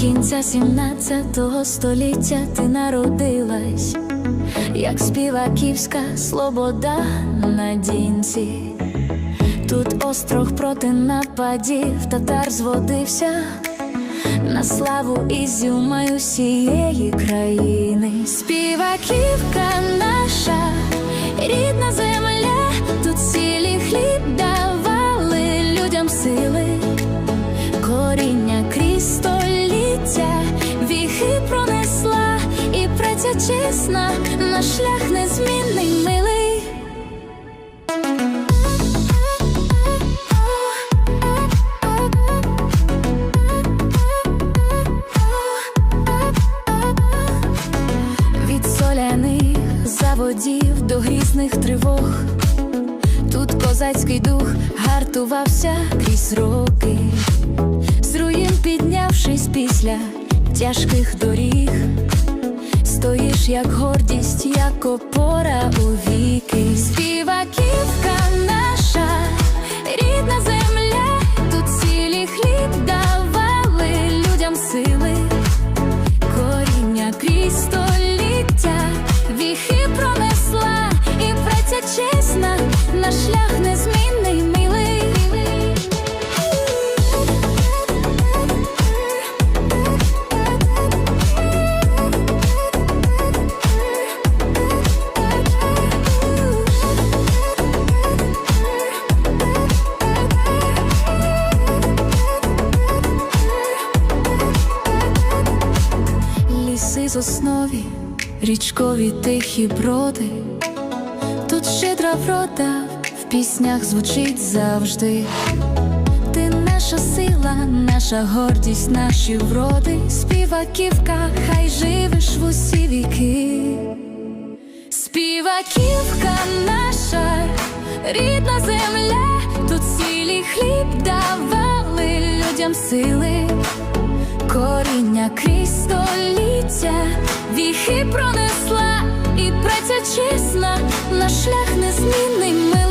кінця 17 століття ти народилась, як співаківська слобода на дінці. Тут острог проти нападів татар зводився на славу ізюма усієї країни. Співаківка наша, рідна праця чесна, наш шлях незмінний милий. Від соляних заводів до грізних тривог. Тут козацький дух гартувався крізь роки, з руїн піднявшись після тяжких доріг, стоїш як гордість, як опора у віки. Соснові, річкові тихі броди, тут щедра врода в піснях звучить завжди. Ти наша сила, наша гордість, наші вроди, співаківка, хай живеш в усі віки. Співаківка наша, рідна земля, тут цілі хліб давали людям сили коріння крізь століття, віхи пронесла, і праця чесна, наш шлях незмінний милий.